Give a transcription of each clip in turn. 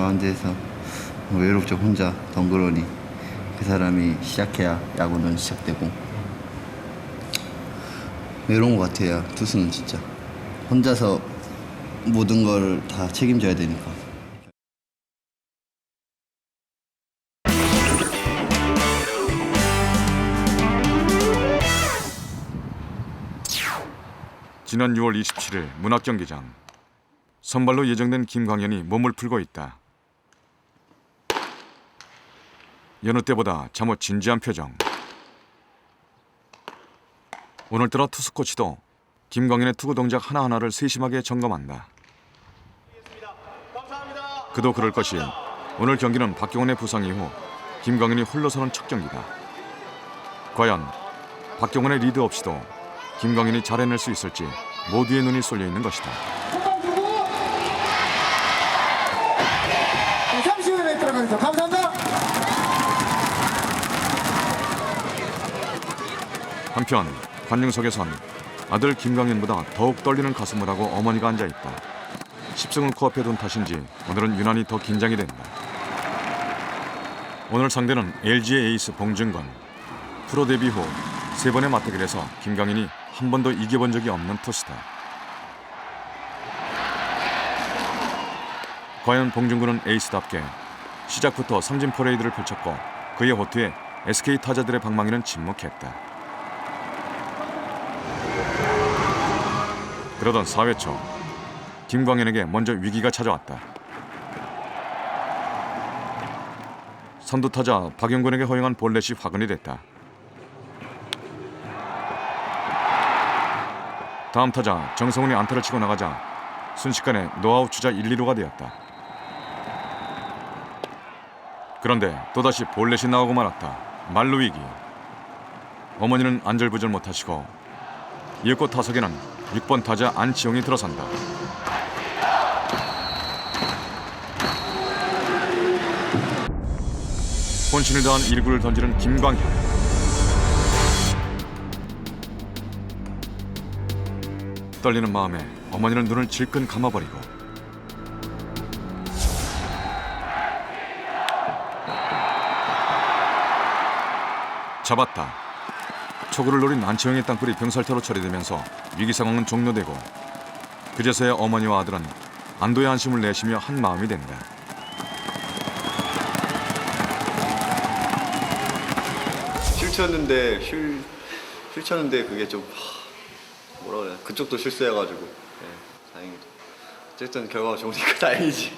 마운드에서 외롭죠 혼자 덩그러니. 그 사람이 시작해야 야구는 시작되고. 외로운 것 같아요 투수는 진짜. 혼자서 모든 걸 다 책임져야 되니까. 지난 6월 27일 문학경기장. 선발로 예정된 김광현이 몸을 풀고 있다. 여느 때보다 잠옷 진지한 표정. 오늘따라 투수 코치도 김광현의 투구 동작 하나하나를 세심하게 점검한다. 그도 그럴 것이 오늘 경기는 박경원의 부상 이후 김광현이 홀로 서는 첫 경기다. 과연 박경원의 리드 없이도 김광현이 잘 해낼 수 있을지 모두의 눈이 쏠려 있는 것이다. 감사합니다. 한편 관중석에선 아들 김광현보다 더욱 떨리는 가슴을 하고 어머니가 앉아 있다. 십승을 코앞에 둔 탓인지 오늘은 유난히 더 긴장이 된다. 오늘 상대는 LG의 에이스 봉준건. 프로 데뷔 후 세 번의 맞대결 에서 김광현이 한 번도 이겨본 적이 없는 투수다. 과연 봉준군은 에이스답게 시작부터 삼진 퍼레이드를 펼쳤고 그의 호투에 SK 타자들의 방망이는 침묵했다. 그러던 4회 초 김광현에게 먼저 위기가 찾아왔다. 선두 타자 박영근에게 허용한 볼넷이 화근이 됐다. 다음 타자 정성훈이 안타를 치고 나가자 순식간에 노아웃 주자 1, 2루가 되었다. 그런데 또다시 볼넷이 나오고 말았다. 말루 위기. 어머니는 안절부절 못하시고 이윽고 타석에는 6번 타자 안치홍이 들어선다. 혼신을 다한 1구를 던지는 김광현. 떨리는 마음에 어머니는 눈을 질끈 감아버리고 잡았다. 초구를 노린 안치홍의 땅굴이 병살타로 처리되면서 위기 상황은 종료되고 그제서야 어머니와 아들은 안도의 안심을 내쉬며 한 마음이 된다. 실쳤는데 실 실쳤는데 그게 좀 하, 뭐라 그래 그쪽도 실수해가지고. 네, 다행이죠 어쨌든 결과가 좋으니까 다행이지.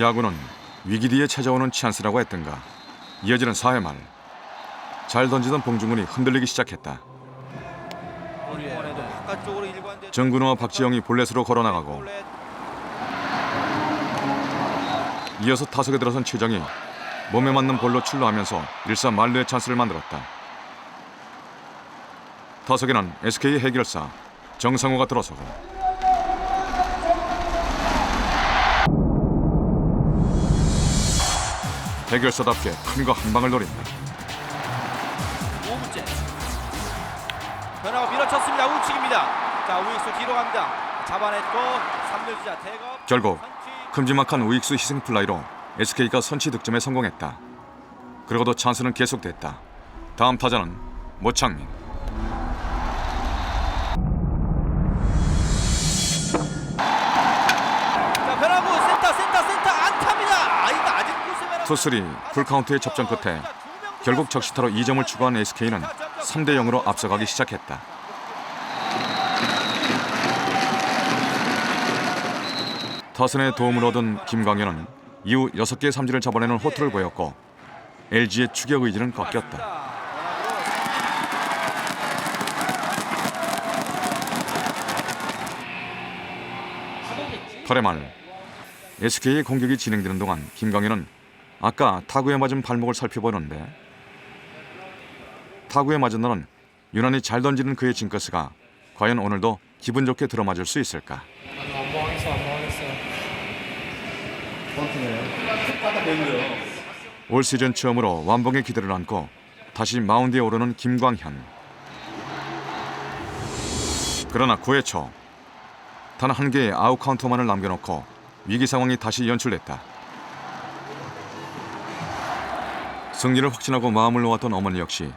야구는 위기 뒤에 찾아오는 찬스라고 했던가 이어지는 4회 말 잘 던지던 봉중근이 흔들리기 시작했다. 정근호와 박지영이 볼넷으로 걸어나가고. 이어서 타석에 들어선 최정이 몸에 맞는 볼로 출루하면서 일사 만루의 찬스를 만들었다. 타석에는 SK 해결사 정상호가 들어서고 해결사답게 큰 거 한 방을 노린다. 5구째 변화가 밀어쳤습니다 우측입니다 자 우익수 뒤로 갑니다 잡아냈고 3루 주자 대거 결국 큼지막한 우익수 희생 플라이로 SK가 선취 득점에 성공했다. 그러고도 찬스는 계속됐다. 다음 타자는 모창민. 투수리 풀카운트의 접전 끝에 결국 적시타로 2점을 추가한 SK는 3대 0으로 앞서가기 시작했다. 타선의 도움을 얻은 김광현은 이후 6개의 삼진을 잡아내는 호투를 보였고 LG의 추격 의지는 꺾였다. 8회 말 SK의 공격이 진행되는 동안 김광현은 아까 타구에 맞은 발목을 살펴보는데 타구에 맞은 날은 유난히 잘 던지는 그의 징크스가 과연 오늘도 기분 좋게 들어맞을 수 있을까? 올 시즌 처음으로 완봉의 기대를 안고 다시 마운드에 오르는 김광현. 그러나 9회 초 단 한 개의 아웃 카운터만을 남겨놓고 위기 상황이 다시 연출됐다. 승리를 확신하고 마음을 놓았던 어머니 역시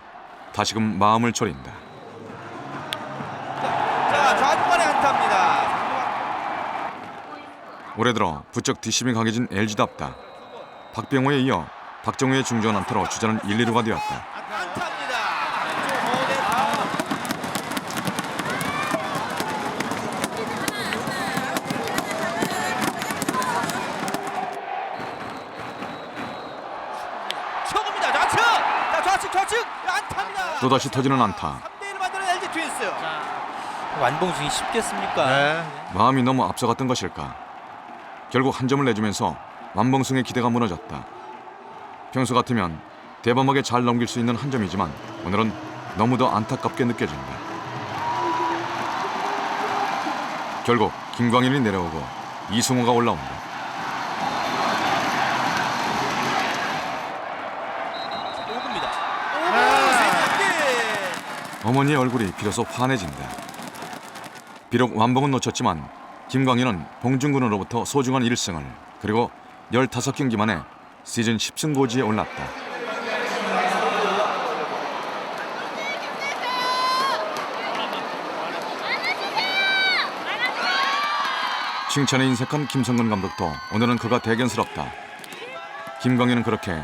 다시금 마음을 졸인다. 자 좌중간에 안타입니다. 올해 들어 부쩍 뒷심이 강해진 LG답다. 박병호에 이어 박정우의 중전 안타로 주자는 1, 2루가 되었다. 왼쪽 호흡에 아. 초구입니다. 좌측. 자 좌측 좌측 안타입니다. 또다시 터지는 안타. 3대 1을 만드는 LG 트윈스. 완봉승이 쉽겠습니까? 마음이 너무 앞서갔던 것일까. 결국 한 점을 내주면서 완봉승의 기대가 무너졌다. 평소 같으면 대범하게 잘 넘길 수 있는 한 점이지만 오늘은 너무도 안타깝게 느껴진다. 결국 김광현이 내려오고 이승호가 올라온다. 오구 세진기. 어머니의 얼굴이 비로소 환해진다. 비록 완봉은 놓쳤지만 김광현은 봉준군으로부터 소중한 1승을 그리고 15경기 만에 시즌 10승 고지에 올랐다. 칭찬에 인색한 김성근 감독도 오늘은 그가 대견스럽다. 김광현은 그렇게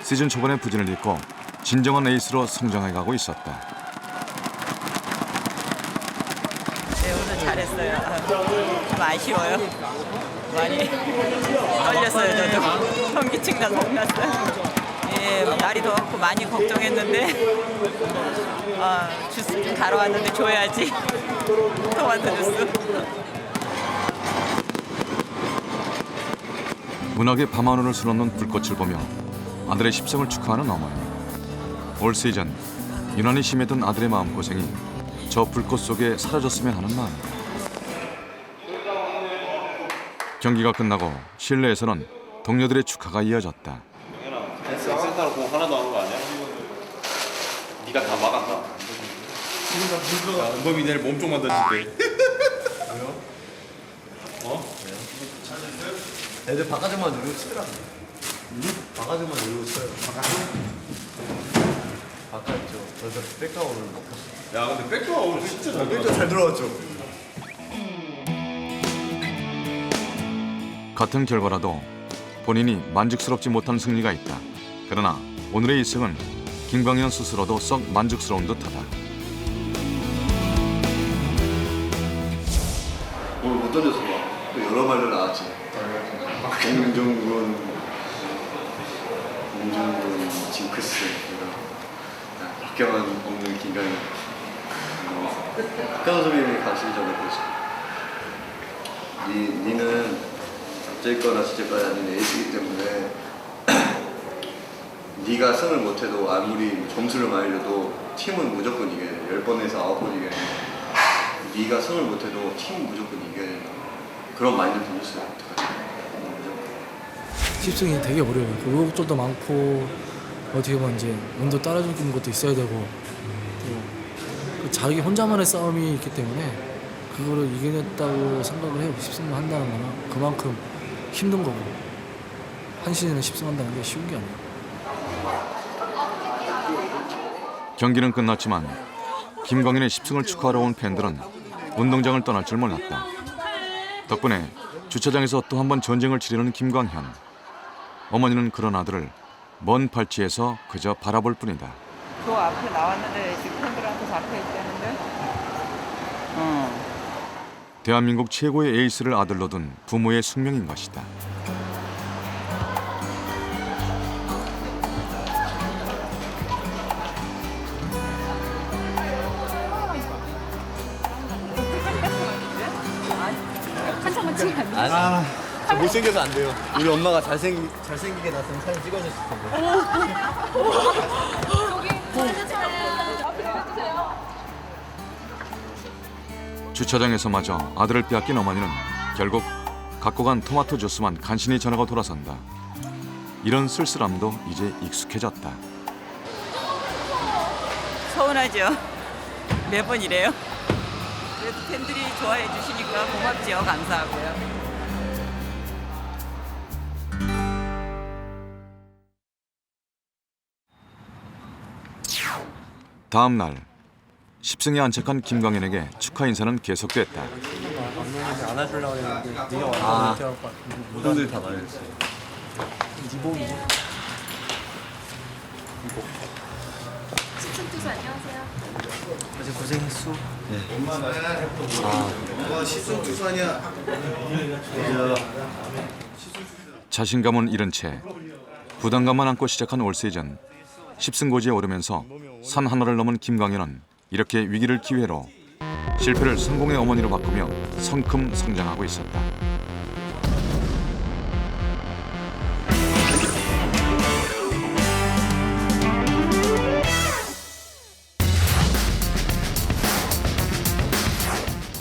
시즌 초반의 부진을 딛고 진정한 에이스로 성장해가고 있었다. 네, 오늘 잘했어요. 좀 아쉬워요. 많이 떨렸어요, 저도. 현기증나 겁났어요. 예, 날이 더웠고 많이 걱정했는데, 아, 주스 좀 갈아왔는데 줘야지. 토마토 주스. 문학의 밤하늘을 수놓는 불꽃을 보며 아들의 십성을 축하하는 어머니. 올 시즌 유난히 심했던 아들의 마음고생이 저 불꽃 속에 사라졌으면 하는 마음. 경기가 끝나고 실내에서는 동료들의 축하가 이어졌다. 센터로 공 하나도 안온거 아니야? 네가 다 막았다. 야, 은범이 내일 몸쪽만 던질게. 애들 바깥에만 누르고 치더라고. 바깥에만 누르고 쳐요. 바깥쪽. 저저 백가오를 먹혔어. 야, 근데 백도가 진짜 잘 백도 잘 들어왔죠. 같은 결과라도 본인이 만족스럽지 못한 승리가 있다. 그러나 오늘의 1승은 김광현 스스로도 썩 만족스러운 듯하다. 오늘 못 던져서 막또 여러 말로 나왔지. 공중군, 공중군 징크스. 박경환 없는. 어, 박경환 선배님이 가시기 전에 그랬어. 니, 니는 어쨌거나 저쨌거나 아닌 에이스이기 때문에 네가 승을 못해도 아무리 점수를 많이 줘도 팀은 무조건 이겨야 돼. 10번에서 9번 이겨야 돼. 네가 승을 못해도 팀 무조건 이겨야 된다. 그런 마인드 들었어요. 어떡하지? 무조건. 집중이 되게 어려워요. 그 의욕절도 많고 어떻게 보면 이제 운도 따라주는 것도 있어야 되고 또그 자기 혼자만의 싸움이 있기 때문에 그거를 이겨냈다고 생각을 해요. 10승을 한다는 거는 그만큼 힘든 거고 한 시즌에 10승 한다는 게 쉬운 게 아니에요. 경기는 끝났지만 김광현의 10승을 축하하러 온 팬들은 운동장을 떠날 줄 몰랐다. 덕분에 주차장에서 또 한 번 전쟁을 치르는 김광현. 어머니는 그런 아들을 먼 발치에서 그저 바라볼 뿐이다. 저 앞에 나왔는데 지금 팬들한테 잡혀 있다는데? 응. 대한민국 최고의 에이스를 아들로 둔 부모의 숙명인 것이다. 아, 저 못생겨서 안 돼요. 우리 엄마가 잘생 잘생기게 났으면 사진 찍어줬을 텐데. 주차장에서마저 아들을 빼앗긴 어머니는 결국 갖고 간 토마토 주스만 간신히 전하고 돌아선다. 이런 쓸쓸함도 이제 익숙해졌다. 서운하죠? 매번 이래요? 그래도 팬들이 좋아해 주시니까 고맙지요. 감사하고요. 다음 날 10승에 안착한 김광현에게 축하 인사는 계속됐다. 아, 형들 다 말했어요. 투수 안녕하세요. 자신감은 잃은 채 부담감만 안고 시작한 올 시즌 10승 고지에 오르면서 산 하나를 넘은 김광현은 이렇게 위기를 기회로 실패를 성공의 어머니로 바꾸며 성큼 성장하고 있었다.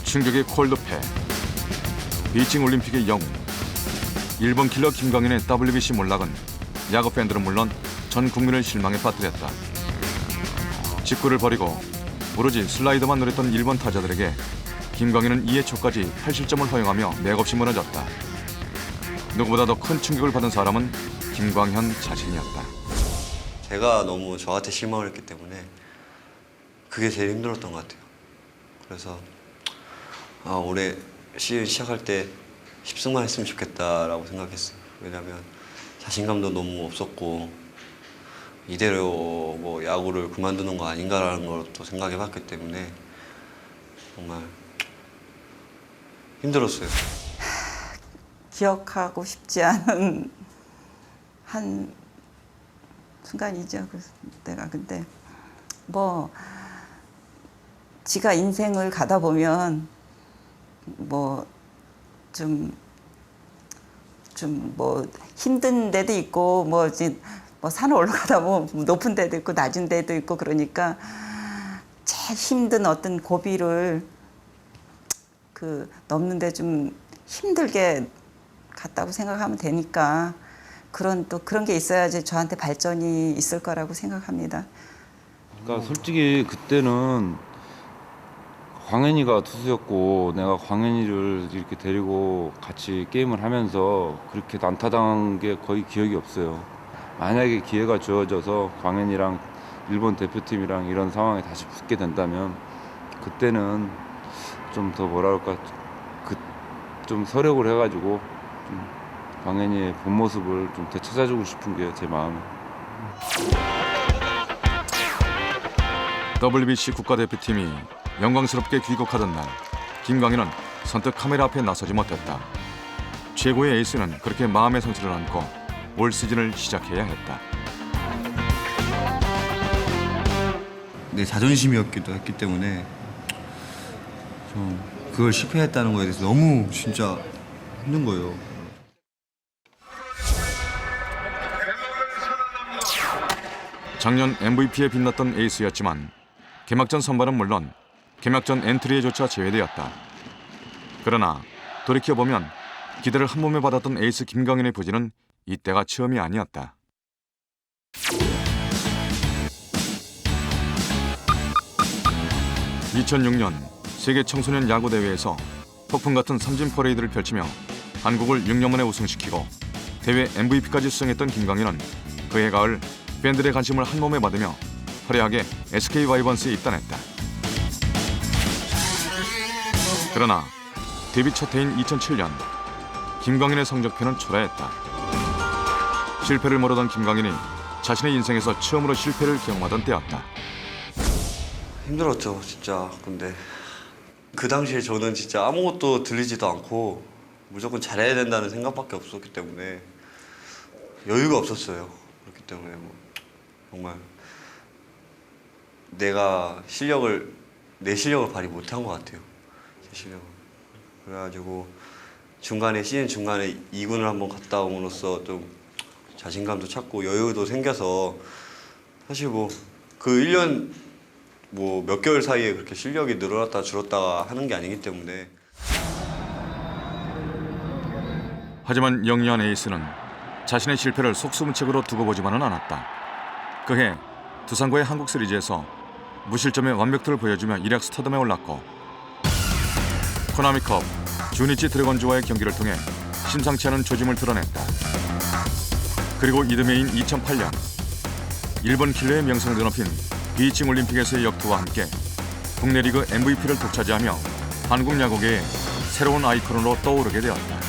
충격의 콜드패 베이징 올림픽의 영웅 일본 킬러 김광현의 WBC 몰락은 야구 팬들은 물론 전 국민을 실망에 빠뜨렸다. 직구를 버리고 오로지 슬라이더만 노렸던 일본 타자들에게 김광현은 이해 초까지 8실점을 허용하며 맥없이 무너졌다. 누구보다 더 큰 충격을 받은 사람은 김광현 자신이었다. 제가 너무 저한테 실망을 했기 때문에 그게 제일 힘들었던 것 같아요. 그래서 아 올해 시즌 시작할 때 10승만 했으면 좋겠다라고 생각했어요. 왜냐면 자신감도 너무 없었고 이대로 뭐 야구를 그만두는 거 아닌가라는 걸 또 생각해 봤기 때문에 정말 힘들었어요. 기억하고 싶지 않은 한 순간이죠. 내가 근데 뭐 지가 인생을 가다 보면 뭐 좀 좀 뭐 힘든 데도 있고 뭐 이제 뭐 산을 올라가다 보면 높은 데도 있고 낮은 데도 있고 그러니까 제일 힘든 어떤 고비를 그 넘는데 좀 힘들게 갔다고 생각하면 되니까 그런 또 그런 게 있어야지 저한테 발전이 있을 거라고 생각합니다. 그러니까 솔직히 그때는 광현이가 투수였고 내가 광현이를 이렇게 데리고 같이 게임을 하면서 그렇게 난타당한 게 거의 기억이 없어요. 만약에 기회가 주어져서 광현이랑 일본 대표팀이랑 이런 상황에 다시 붙게 된다면 그때는 좀더 그럴까 그 좀 서력을 해가지고 좀 광현이의 본 모습을 좀 되찾아주고 싶은 게 제 마음이에요. WBC 국가대표팀이 영광스럽게 귀국하던 날 김광현은 선뜻 카메라 앞에 나서지 못했다. 최고의 에이스는 그렇게 마음의 상처를 안고 올 시즌을 시작해야 했다. 내 자존심이었기도 했기 때문에 좀 그걸 실패했다는 거에 대해서 너무 진짜 힘든 거예요. 작년 MVP에 빛났던 에이스였지만 개막전 선발은 물론 개막전 엔트리에조차 제외되었다. 그러나 돌이켜보면 기대를 한 몸에 받았던 에이스 김광현의 부진은 이때가 처음이 아니었다. (2006년) 세계 청소년 야구 대회에서 폭풍 같은 삼진 퍼레이드를 펼치며 한국을 6년 만에 우승시키고 대회 MVP까지 수상했던 김광현은 그해 가을 팬들의 관심을 한 몸에 받으며 화려하게 SK 와이번스에 입단했다. 그러나 데뷔 첫 해인 2007년 김광현의 성적표는 초라했다. 실패를 모르던 김광현이 자신의 인생에서 처음으로 실패를 경험하던 때였다. 힘들었죠, 진짜. 근데 그 당시에 저는 진짜 아무것도 들리지도 않고 무조건 잘해야 된다는 생각밖에 없었기 때문에 여유가 없었어요. 그렇기 때문에 뭐 정말 내가 실력을 내 실력을 발휘 못한 것 같아요. 제 실력을. 그래가지고 중간에 시즌 중간에 2군을 한번 갔다 옴으로써 좀 자신감도 찾고 여유도 생겨서 사실 뭐 그 1년 뭐 몇 개월 사이에 그렇게 실력이 늘어났다 줄었다가 하는 게 아니기 때문에 하지만 영리한 에이스는 자신의 실패를 속수무책으로 두고 보지만은 않았다. 그해 두산과의 한국 시리즈에서 무실점의 완벽도를 보여주며 일약 스타덤에 올랐고 코나미컵 주니치 드래곤즈와의 경기를 통해 심상치 않은 조짐을 드러냈다. 그리고 이듬해인 2008년 일본 킬러의 명성을 드높인 비칭 올림픽에서의 역투와 함께 국내 리그 MVP를 독차지하며 한국 야구계의 새로운 아이콘으로 떠오르게 되었다.